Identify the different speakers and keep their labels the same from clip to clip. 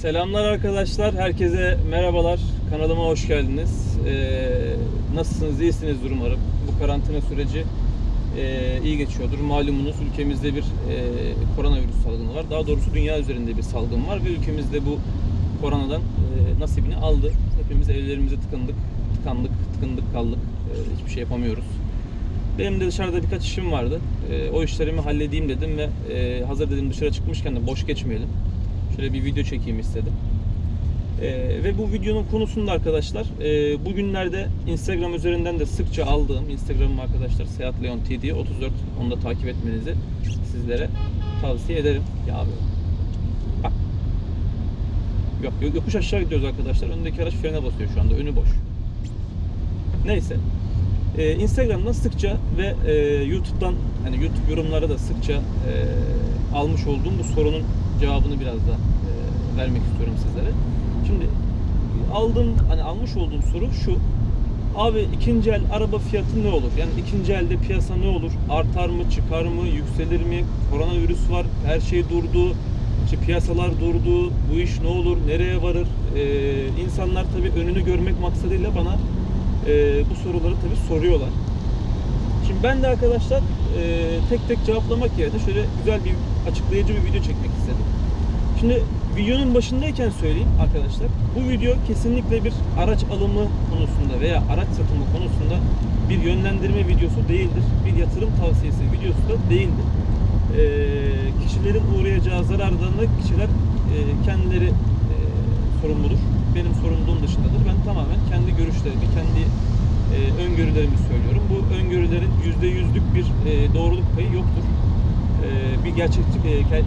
Speaker 1: Selamlar arkadaşlar, herkese merhabalar. Kanalıma hoş geldiniz. Ee, nasılsınız, iyisinizdir umarım. Bu karantina süreci e, iyi geçiyordur. Malumunuz ülkemizde bir e, koronavirüs salgını var. Daha doğrusu dünya üzerinde bir salgın var ve ülkemizde bu koronadan e, nasibini aldı. Hepimiz evlerimize tıkandık, tıkandık, tıkındık kaldık. E, hiçbir şey yapamıyoruz. Benim de dışarıda birkaç işim vardı. E, o işlerimi halledeyim dedim ve e, hazır dedim dışarı çıkmışken de boş geçmeyelim. Şöyle bir video çekeyim istedim. E, ve bu videonun konusunda arkadaşlar e, bugünlerde Instagram üzerinden de sıkça aldığım Instagram'ım arkadaşlar Seyahat Leon TD 34 onu da takip etmenizi sizlere tavsiye ederim. Ya abi Yok, yok yokuş aşağı gidiyoruz arkadaşlar. Öndeki araç frene basıyor şu anda. Önü boş. Neyse. Ee, Instagram'dan sıkça ve e, YouTube'dan hani YouTube yorumları da sıkça e, almış olduğum bu sorunun cevabını biraz da vermek istiyorum sizlere. Şimdi aldığım hani almış olduğum soru şu. Abi ikinci el araba fiyatı ne olur? Yani ikinci elde piyasa ne olur? Artar mı, çıkar mı, yükselir mi? Koronavirüs var, her şey durdu. İşte piyasalar durdu. Bu iş ne olur? Nereye varır? Ee, insanlar tabii önünü görmek maksadıyla bana e, bu soruları tabii soruyorlar. Şimdi ben de arkadaşlar e, tek tek cevaplamak yerine şöyle güzel bir açıklayıcı bir video çekmek istedim. Şimdi videonun başındayken söyleyeyim arkadaşlar. Bu video kesinlikle bir araç alımı konusunda veya araç satımı konusunda bir yönlendirme videosu değildir. Bir yatırım tavsiyesi videosu da değildir. E, kişilerin uğrayacağı zarardan da kişiler e, kendileri e, sorumludur. Benim sorumluluğum dışındadır. Ben tamamen kendi görüşlerimi, kendi e, öngörülerimi söylüyorum. Bu öngörülerin yüzde yüzlük bir e, doğruluk payı yoktur. E, bir gerçeklik, e, e,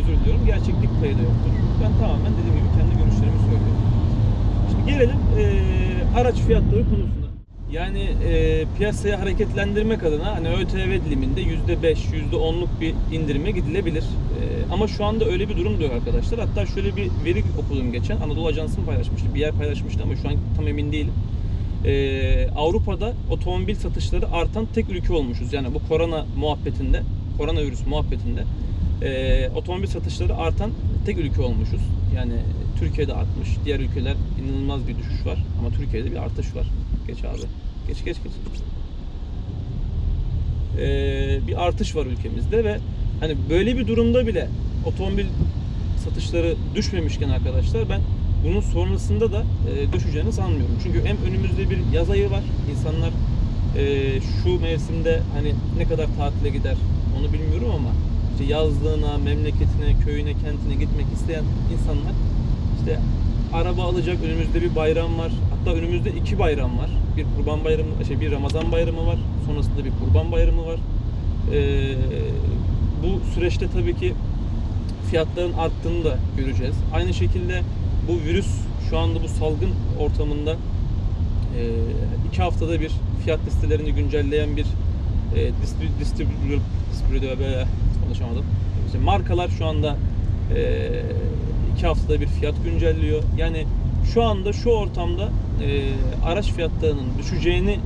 Speaker 1: özür diliyorum, gerçeklik payı da yoktur. Ben tamamen dediğim gibi kendi görüşlerimi söylüyorum. Şimdi gelelim e, araç fiyatları konusuna. Yani e, piyasayı hareketlendirmek adına hani ÖTV diliminde %5, %10'luk bir indirime gidilebilir. Ama şu anda öyle bir durum da yok arkadaşlar. Hatta şöyle bir veri okudum geçen. Anadolu Ajansı'nı paylaşmıştı. Bir yer paylaşmıştı ama şu an tam emin değilim. E, Avrupa'da otomobil satışları artan tek ülke olmuşuz. Yani bu korona muhabbetinde, koronavirüs muhabbetinde e, otomobil satışları artan tek ülke olmuşuz. Yani Türkiye'de artmış. Diğer ülkeler inanılmaz bir düşüş var. Ama Türkiye'de bir artış var. Geç abi. Geç geç geç. Ee, bir artış var ülkemizde ve hani böyle bir durumda bile otomobil satışları düşmemişken arkadaşlar ben bunun sonrasında da e, düşeceğini sanmıyorum. Çünkü hem önümüzde bir yaz ayı var. İnsanlar e, şu mevsimde hani ne kadar tatile gider onu bilmiyorum ama işte yazlığına, memleketine, köyüne, kentine gitmek isteyen insanlar işte araba alacak önümüzde bir bayram var. Hatta önümüzde iki bayram var. Bir kurban bayramı, şey bir Ramazan bayramı var. Sonrasında bir kurban bayramı var. Ee, bu süreçte tabii ki fiyatların arttığını da göreceğiz. Aynı şekilde bu virüs şu anda bu salgın ortamında e, iki haftada bir fiyat listelerini güncelleyen bir e, distribü- distribütör böyle konuşamadım. İşte markalar şu anda e, iki haftada bir fiyat güncelliyor. Yani şu anda şu ortamda e, araç fiyatlarının düşeceğini e,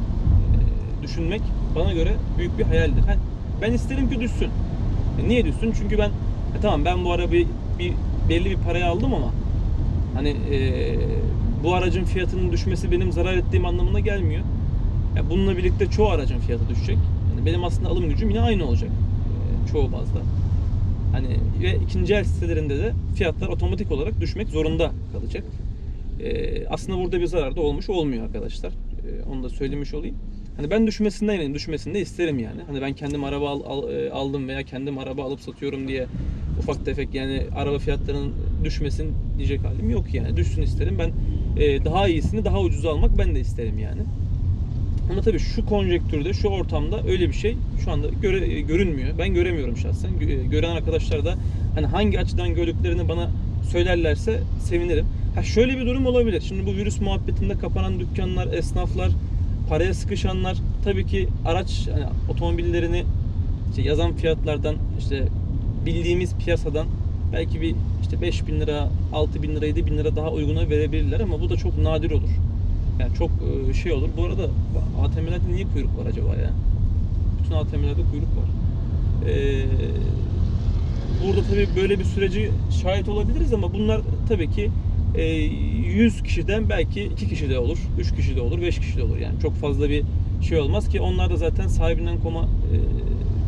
Speaker 1: düşünmek bana göre büyük bir hayaldir. Ha, ben isterim ki düşsün. E, niye düşsün? Çünkü ben e, tamam ben bu arabayı bir belli bir paraya aldım ama hani e, bu aracın fiyatının düşmesi benim zarar ettiğim anlamına gelmiyor. Ya bununla birlikte çoğu aracın fiyatı düşecek. Yani benim aslında alım gücüm yine aynı olacak. e, çoğu bazda. Hani ve ikinci el sitelerinde de fiyatlar otomatik olarak düşmek zorunda kalacak. Ee, aslında burada bir zarar da olmuş olmuyor arkadaşlar. Ee, onu da söylemiş olayım. Hani ben düşmesinden eminim, düşmesini de isterim yani. Hani ben kendim araba al- al- e, aldım veya kendim araba alıp satıyorum diye ufak tefek yani araba fiyatlarının düşmesin diyecek halim yok yani. Düşsün isterim. Ben e, daha iyisini daha ucuza almak ben de isterim yani. Ama tabii şu konjektürde, şu ortamda öyle bir şey şu anda göre, görünmüyor. Ben göremiyorum şahsen. Gö- Gören arkadaşlar da hani hangi açıdan gördüklerini bana söylerlerse sevinirim. Ha şöyle bir durum olabilir. Şimdi bu virüs muhabbetinde kapanan dükkanlar, esnaflar, paraya sıkışanlar tabii ki araç hani otomobillerini işte yazan fiyatlardan işte bildiğimiz piyasadan belki bir işte 5 bin lira, 6 bin lira, 7 bin lira daha uyguna verebilirler ama bu da çok nadir olur. Yani çok e, şey olur. Bu arada ATM'lerde niye kuyruk var acaba ya? Bütün ATM'lerde kuyruk var. Ee, burada tabii böyle bir süreci şahit olabiliriz ama bunlar tabii ki e, 100 kişiden belki 2 kişi de olur, 3 kişi de olur, 5 kişi de olur. Yani çok fazla bir şey olmaz ki onlar da zaten sahibinden koma e,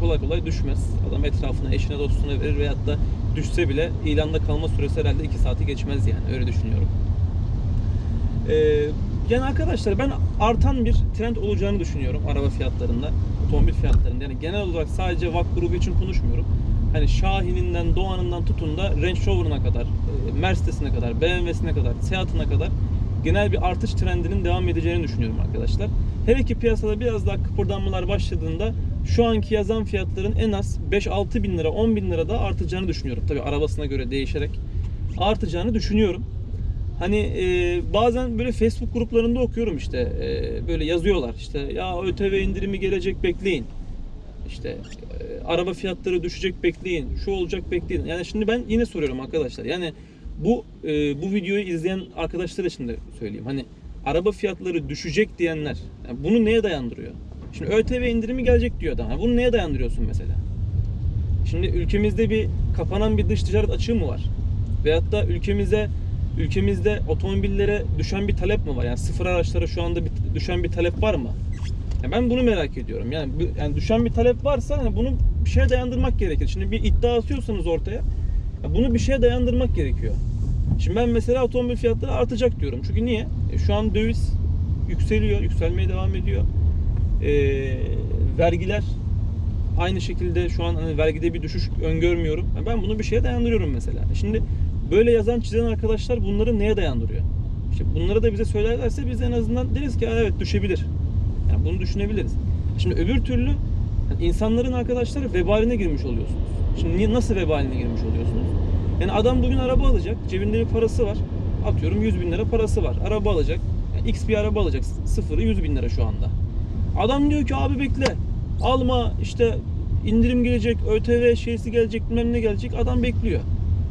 Speaker 1: kolay kolay düşmez. Adam etrafına, eşine, dostuna verir veyahut da düşse bile ilanda kalma süresi herhalde 2 saati geçmez yani öyle düşünüyorum. Ee, yani arkadaşlar ben artan bir trend olacağını düşünüyorum araba fiyatlarında, otomobil fiyatlarında. Yani genel olarak sadece VAK grubu için konuşmuyorum. Hani Şahin'inden, Doğan'ından tutun da Range Rover'ına kadar, e, Mercedes'ine kadar, BMW'sine kadar, Seat'ına kadar genel bir artış trendinin devam edeceğini düşünüyorum arkadaşlar. Hele ki piyasada biraz daha kıpırdanmalar başladığında şu anki yazan fiyatların en az 5-6 bin lira, 10 bin lira da artacağını düşünüyorum. Tabi arabasına göre değişerek artacağını düşünüyorum. Hani e, bazen böyle Facebook gruplarında okuyorum işte e, böyle yazıyorlar işte ya ÖTV indirimi gelecek bekleyin. İşte e, araba fiyatları düşecek bekleyin. Şu olacak bekleyin. Yani şimdi ben yine soruyorum arkadaşlar. Yani bu e, bu videoyu izleyen arkadaşlar için de söyleyeyim. Hani araba fiyatları düşecek diyenler yani bunu neye dayandırıyor? Şimdi ÖTV indirimi gelecek diyor adam. Bunu neye dayandırıyorsun mesela? Şimdi ülkemizde bir kapanan bir dış ticaret açığı mı var? Veyahut da ülkemize ülkemizde otomobillere düşen bir talep mi var? Yani sıfır araçlara şu anda bir, düşen bir talep var mı? Yani ben bunu merak ediyorum. Yani, yani düşen bir talep varsa hani bunu bir şeye dayandırmak gerekir. Şimdi bir iddia atıyorsanız ortaya ya bunu bir şeye dayandırmak gerekiyor. Şimdi ben mesela otomobil fiyatları artacak diyorum. Çünkü niye? E, şu an döviz yükseliyor, yükselmeye devam ediyor. E, vergiler aynı şekilde şu an hani vergide bir düşüş öngörmüyorum. Yani ben bunu bir şeye dayandırıyorum mesela. Şimdi böyle yazan çizen arkadaşlar bunları neye dayandırıyor? İşte bunları da bize söylerlerse biz en azından deriz ki "Aa, evet düşebilir. Yani bunu düşünebiliriz. Şimdi öbür türlü insanların arkadaşlar vebaline girmiş oluyorsunuz. Şimdi nasıl vebaline girmiş oluyorsunuz? Yani adam bugün araba alacak, cebinde bir parası var. Atıyorum 100 bin lira parası var. Araba alacak. Yani X bir araba alacak. Sıfırı 100 bin lira şu anda. Adam diyor ki abi bekle. Alma işte indirim gelecek, ÖTV şeysi gelecek, bilmem ne gelecek. Adam bekliyor.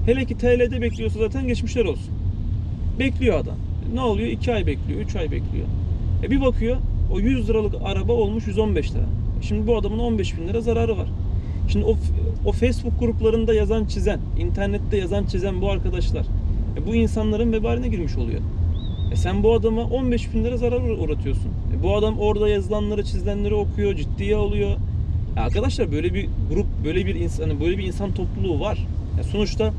Speaker 1: Hele ki TL'de bekliyorsa zaten geçmişler olsun. Bekliyor adam. Ne oluyor? 2 ay bekliyor, 3 ay bekliyor. E bir bakıyor o 100 liralık araba olmuş 115 lira. Şimdi bu adamın 15 bin lira zararı var. Şimdi o, o Facebook gruplarında yazan çizen, internette yazan çizen bu arkadaşlar. E bu insanların vebaline girmiş oluyor. E sen bu adama 15 bin lira zarar uğratıyorsun. E bu adam orada yazılanları, çizilenleri okuyor, ciddiye alıyor. Ya arkadaşlar böyle bir grup, böyle bir insan, böyle bir insan topluluğu var. Ya sonuçta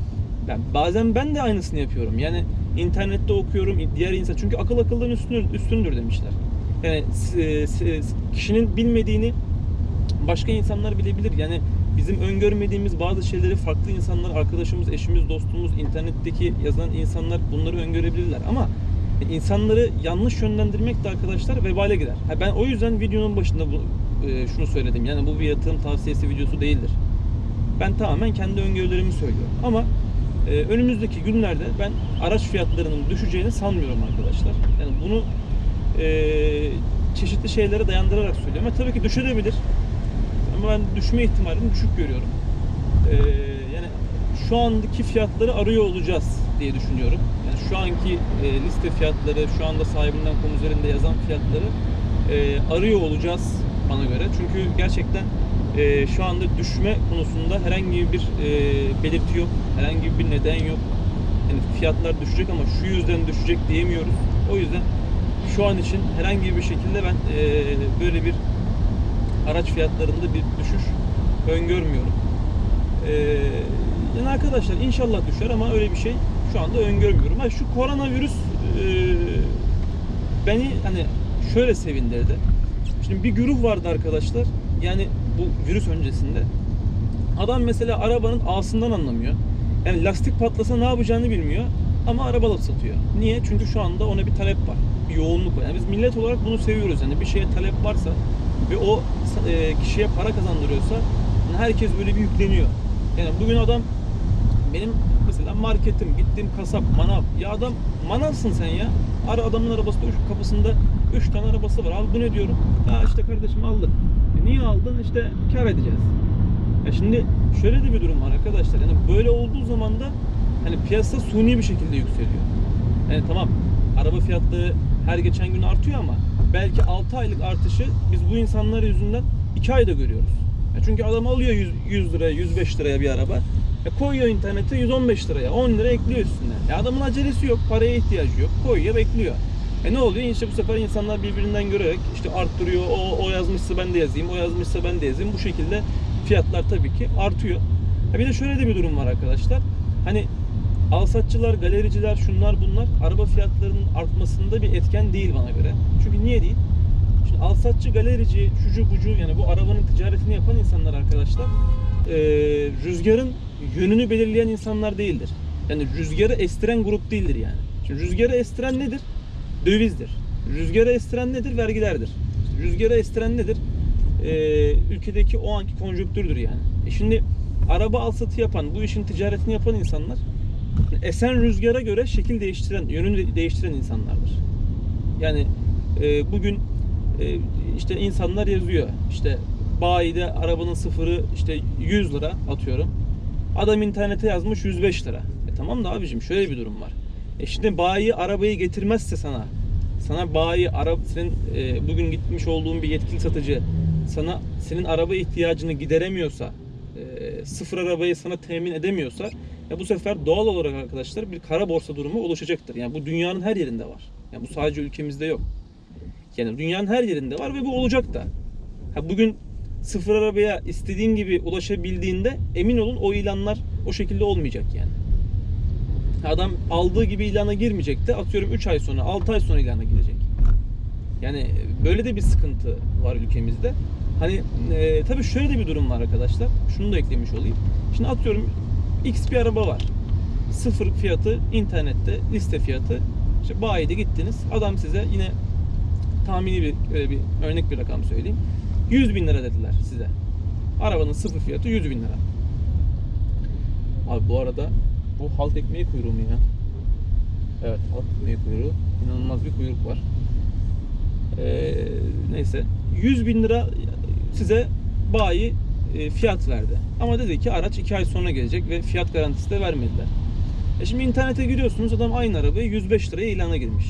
Speaker 1: yani bazen ben de aynısını yapıyorum. Yani internette okuyorum, diğer insan çünkü akıl akıldan üstündür, üstündür demişler. Yani s- s- kişinin bilmediğini başka insanlar bilebilir. Yani bizim öngörmediğimiz bazı şeyleri farklı insanlar, arkadaşımız, eşimiz, dostumuz, internetteki yazan insanlar bunları öngörebilirler. Ama insanları yanlış yönlendirmek de arkadaşlar vebale gider. Ben o yüzden videonun başında bu, e, şunu söyledim. Yani bu bir yatırım tavsiyesi videosu değildir. Ben tamamen kendi öngörülerimi söylüyorum. Ama e, önümüzdeki günlerde ben araç fiyatlarının düşeceğini sanmıyorum arkadaşlar. Yani bunu e, çeşitli şeylere dayandırarak söylüyorum. Ama tabii ki düşebilir. Ama ben düşme ihtimalini düşük görüyorum. E, yani şu andaki fiyatları arıyor olacağız diye düşünüyorum. Yani şu anki e, liste fiyatları, şu anda sahibinden konu üzerinde yazan fiyatları e, arıyor olacağız bana göre. Çünkü gerçekten e, şu anda düşme konusunda herhangi bir e, belirti yok, herhangi bir neden yok. Yani fiyatlar düşecek ama şu yüzden düşecek diyemiyoruz. O yüzden şu an için herhangi bir şekilde ben e, böyle bir araç fiyatlarında bir düşüş öngörmüyorum. E, yani arkadaşlar inşallah düşer ama öyle bir şey şu anda öngörmüyorum. Ha, şu koronavirüs e, beni hani şöyle sevindirdi. Şimdi bir güruh vardı arkadaşlar. Yani bu virüs öncesinde. Adam mesela arabanın ağasından anlamıyor. Yani lastik patlasa ne yapacağını bilmiyor. Ama araba satıyor. Niye? Çünkü şu anda ona bir talep var. Bir yoğunluk var. Yani biz millet olarak bunu seviyoruz. Yani bir şeye talep varsa ve o e, kişiye para kazandırıyorsa herkes böyle bir yükleniyor. Yani bugün adam benim mesela marketim, gittiğim kasap, manav. Ya adam manavsın sen ya. Ara adamın arabasında kapısında 3 tane arabası var. Al bu ne diyorum? Ya işte kardeşim aldım. E niye aldın? İşte kar edeceğiz. Ya şimdi şöyle de bir durum var arkadaşlar. Yani böyle olduğu zaman da hani piyasa suni bir şekilde yükseliyor. Yani tamam araba fiyatları her geçen gün artıyor ama belki 6 aylık artışı biz bu insanlar yüzünden 2 ayda görüyoruz. Ya çünkü adam alıyor 100, 100 liraya, 105 liraya bir araba. E koyuyor internete 115 liraya 10 lira ekliyor üstüne. E adamın acelesi yok paraya ihtiyacı yok koyuyor bekliyor. E ne oluyor? İşte bu sefer insanlar birbirinden görerek işte arttırıyor. O, o yazmışsa ben de yazayım, o yazmışsa ben de yazayım. Bu şekilde fiyatlar tabii ki artıyor. Ha bir de şöyle de bir durum var arkadaşlar. Hani alsatçılar, galericiler, şunlar bunlar araba fiyatlarının artmasında bir etken değil bana göre. Çünkü niye değil? Şimdi alsatçı, galerici, şucu bucu yani bu arabanın ticaretini yapan insanlar arkadaşlar e, rüzgarın yönünü belirleyen insanlar değildir. Yani rüzgarı estiren grup değildir yani. Şimdi rüzgarı estiren nedir? Dövizdir. Rüzgarı estiren nedir? Vergilerdir. Rüzgarı estiren nedir? Ee, ülkedeki o anki konjonktürdür yani. E şimdi araba alsatı yapan, bu işin ticaretini yapan insanlar esen rüzgara göre şekil değiştiren, yönünü değiştiren insanlardır. Yani e, bugün e, işte insanlar yazıyor. İşte bayide arabanın sıfırı işte 100 lira atıyorum. Adam internete yazmış 105 lira. E tamam da abicim şöyle bir durum var. E şimdi bayi arabayı getirmezse sana sana bayi ara senin e, bugün gitmiş olduğun bir yetkili satıcı sana senin araba ihtiyacını gideremiyorsa e, sıfır arabayı sana temin edemiyorsa ya bu sefer doğal olarak arkadaşlar bir kara borsa durumu oluşacaktır. Yani bu dünyanın her yerinde var. Yani bu sadece ülkemizde yok. Yani dünyanın her yerinde var ve bu olacak da. Ha bugün sıfır arabaya istediğin gibi ulaşabildiğinde emin olun o ilanlar o şekilde olmayacak yani. Adam aldığı gibi ilana girmeyecek de atıyorum 3 ay sonra 6 ay sonra ilana girecek. Yani böyle de bir sıkıntı var ülkemizde. Hani e, tabii şöyle de bir durum var arkadaşlar. Şunu da eklemiş olayım. Şimdi atıyorum X bir araba var. Sıfır fiyatı internette liste fiyatı. İşte bayide gittiniz. Adam size yine tahmini bir, öyle bir örnek bir rakam söyleyeyim. 100 bin lira dediler size. Arabanın sıfır fiyatı 100 bin lira. Abi bu arada bu halk ekmeği kuyruğu mu ya? Evet halk ekmeği kuyruğu. İnanılmaz bir kuyruk var. Ee, neyse 100 bin lira size bayi e, fiyat verdi. Ama dedi ki araç 2 ay sonra gelecek ve fiyat garantisi de vermediler. E şimdi internete giriyorsunuz adam aynı arabayı 105 liraya ilana girmiş.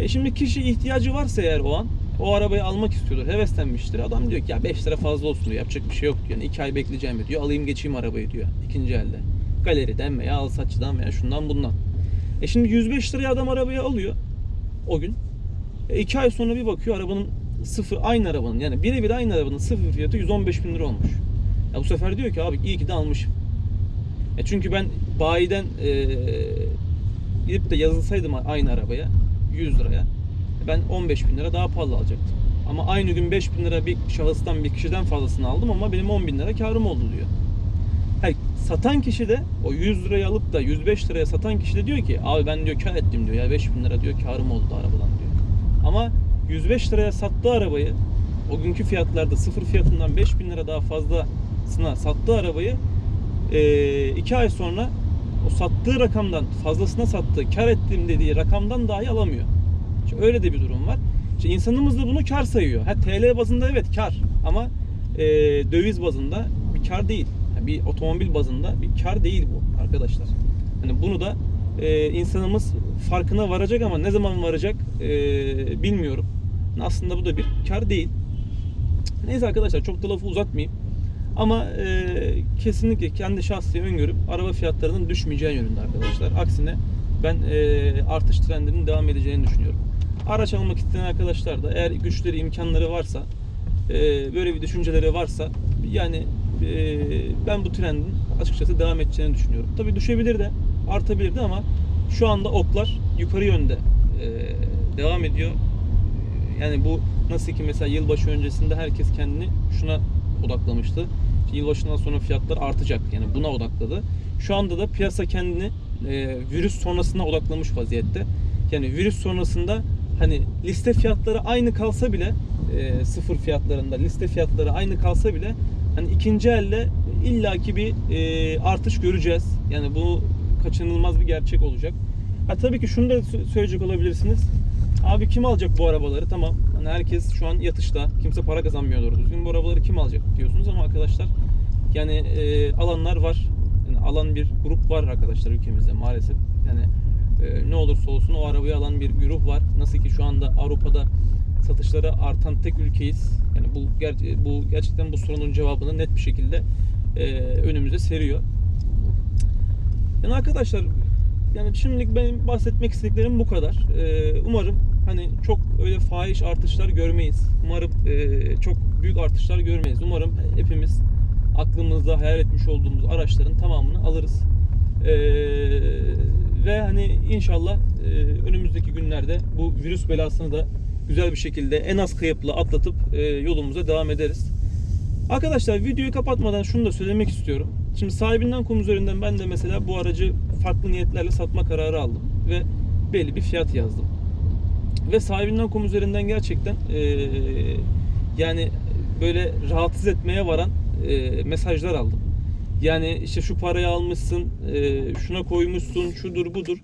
Speaker 1: E şimdi kişi ihtiyacı varsa eğer o an o arabayı almak istiyordur, heveslenmiştir. Adam diyor ki ya 5 lira fazla olsun diyor, yapacak bir şey yok diyor. Yani 2 ay bekleyeceğim diyor, alayım geçeyim arabayı diyor ikinci elde. Galeriden veya alsatçıdan veya şundan bundan. E şimdi 105 liraya adam arabayı alıyor o gün. E 2 ay sonra bir bakıyor arabanın sıfır aynı arabanın yani birebir aynı arabanın sıfır fiyatı 115 bin lira olmuş. Ya bu sefer diyor ki abi iyi ki de almışım. E çünkü ben bayiden e, gidip de yazılsaydım aynı arabaya 100 liraya ben 15 bin lira daha pahalı alacaktım. Ama aynı gün 5 bin lira bir şahıstan bir kişiden fazlasını aldım ama benim 10 bin lira karım oldu diyor. Satan kişi de o 100 lirayı alıp da 105 liraya satan kişi de diyor ki abi ben diyor kar ettim diyor ya 5 bin lira diyor karım oldu arabadan diyor. Ama 105 liraya sattığı arabayı o günkü fiyatlarda sıfır fiyatından 5 bin lira daha fazlasına sattığı arabayı 2 ay sonra o sattığı rakamdan fazlasına sattığı kar ettim dediği rakamdan dahi alamıyor. İşte öyle de bir durum var. İşte insanımız da bunu kar sayıyor. Ha TL bazında evet kar ama e, döviz bazında bir kar değil. Bir otomobil bazında bir kar değil bu arkadaşlar. Hani bunu da e, insanımız farkına varacak ama ne zaman varacak e, bilmiyorum. Aslında bu da bir kar değil. Neyse arkadaşlar çok da lafı uzatmayayım. Ama e, kesinlikle kendi şahsi öngörüm araba fiyatlarının düşmeyeceği yönünde arkadaşlar. Aksine ben e, artış trendinin devam edeceğini düşünüyorum. Araç almak isteyen arkadaşlar da eğer güçleri, imkanları varsa, e, böyle bir düşünceleri varsa yani e, ben bu trendin açıkçası devam edeceğini düşünüyorum. Tabii düşebilir de, artabilir ama şu anda oklar yukarı yönde e, devam ediyor. Yani bu nasıl ki mesela yılbaşı öncesinde herkes kendini şuna odaklamıştı. Yılbaşından sonra fiyatlar artacak. Yani buna odakladı. Şu anda da piyasa kendini e, virüs sonrasına odaklamış vaziyette. Yani virüs sonrasında hani liste fiyatları aynı kalsa bile sıfır fiyatlarında liste fiyatları aynı kalsa bile hani ikinci elde illaki bir e, artış göreceğiz. Yani bu kaçınılmaz bir gerçek olacak. Ha tabii ki şunu da söyleyecek olabilirsiniz. Abi kim alacak bu arabaları? Tamam. Hani herkes şu an yatışta. Kimse para kazanmıyor doğru düzgün. Bu arabaları kim alacak diyorsunuz ama arkadaşlar yani e, alanlar var. Yani alan bir grup var arkadaşlar ülkemizde maalesef. Yani e, ne olursa olsun o arabayı alan bir güruh var. Nasıl ki şu anda Avrupa'da satışları artan tek ülkeyiz. Yani bu ger- bu gerçekten bu sorunun cevabını net bir şekilde e, önümüze seriyor. Yani arkadaşlar yani şimdilik benim bahsetmek istediklerim bu kadar. Ee, umarım hani çok öyle fahiş artışlar görmeyiz. Umarım e, çok büyük artışlar görmeyiz. Umarım hepimiz aklımızda hayal etmiş olduğumuz araçların tamamını alırız. Ee, ve hani inşallah e, önümüzdeki günlerde bu virüs belasını da güzel bir şekilde en az kayıpla atlatıp e, yolumuza devam ederiz. Arkadaşlar videoyu kapatmadan şunu da söylemek istiyorum. Şimdi sahibinden kum üzerinden ben de mesela bu aracı farklı niyetlerle satma kararı aldım ve belli bir fiyat yazdım. Ve sahibinden kum üzerinden gerçekten eee, yani böyle rahatsız etmeye varan eee, mesajlar aldım. Yani işte şu parayı almışsın, eee, şuna koymuşsun, şudur budur.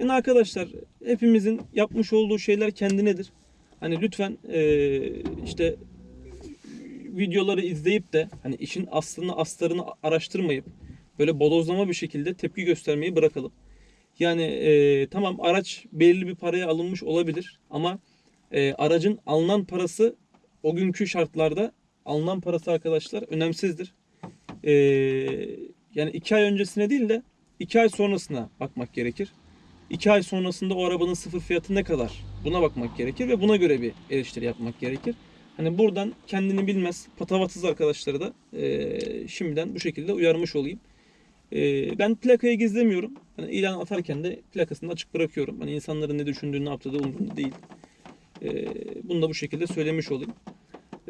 Speaker 1: Yani arkadaşlar hepimizin yapmış olduğu şeyler kendinedir. Hani lütfen eee, işte videoları izleyip de hani işin aslını astarını araştırmayıp böyle bodozlama bir şekilde tepki göstermeyi bırakalım. Yani e, tamam araç belirli bir paraya alınmış olabilir ama e, aracın alınan parası o günkü şartlarda alınan parası arkadaşlar önemsizdir. E, yani iki ay öncesine değil de iki ay sonrasına bakmak gerekir. İki ay sonrasında o arabanın sıfır fiyatı ne kadar buna bakmak gerekir ve buna göre bir eleştiri yapmak gerekir. Hani buradan kendini bilmez patavatsız arkadaşları da e, şimdiden bu şekilde uyarmış olayım. E, ben plakayı gizlemiyorum. Hani ilan atarken de plakasını açık bırakıyorum. Hani insanların ne düşündüğünü ne yaptığı da umurumda değil. E, bunu da bu şekilde söylemiş olayım.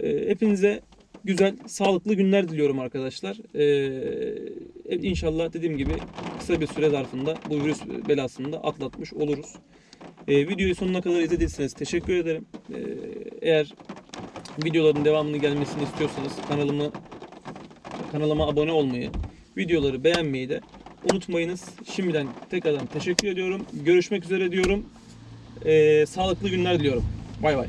Speaker 1: E, hepinize güzel, sağlıklı günler diliyorum arkadaşlar. E, inşallah dediğim gibi kısa bir süre zarfında bu virüs belasını da atlatmış oluruz. E, videoyu sonuna kadar izlediyseniz teşekkür ederim. E, eğer videoların devamını gelmesini istiyorsanız kanalımı kanalıma abone olmayı, videoları beğenmeyi de unutmayınız. Şimdiden tekrardan teşekkür ediyorum. Görüşmek üzere diyorum. Ee, sağlıklı günler diliyorum. Bay bay.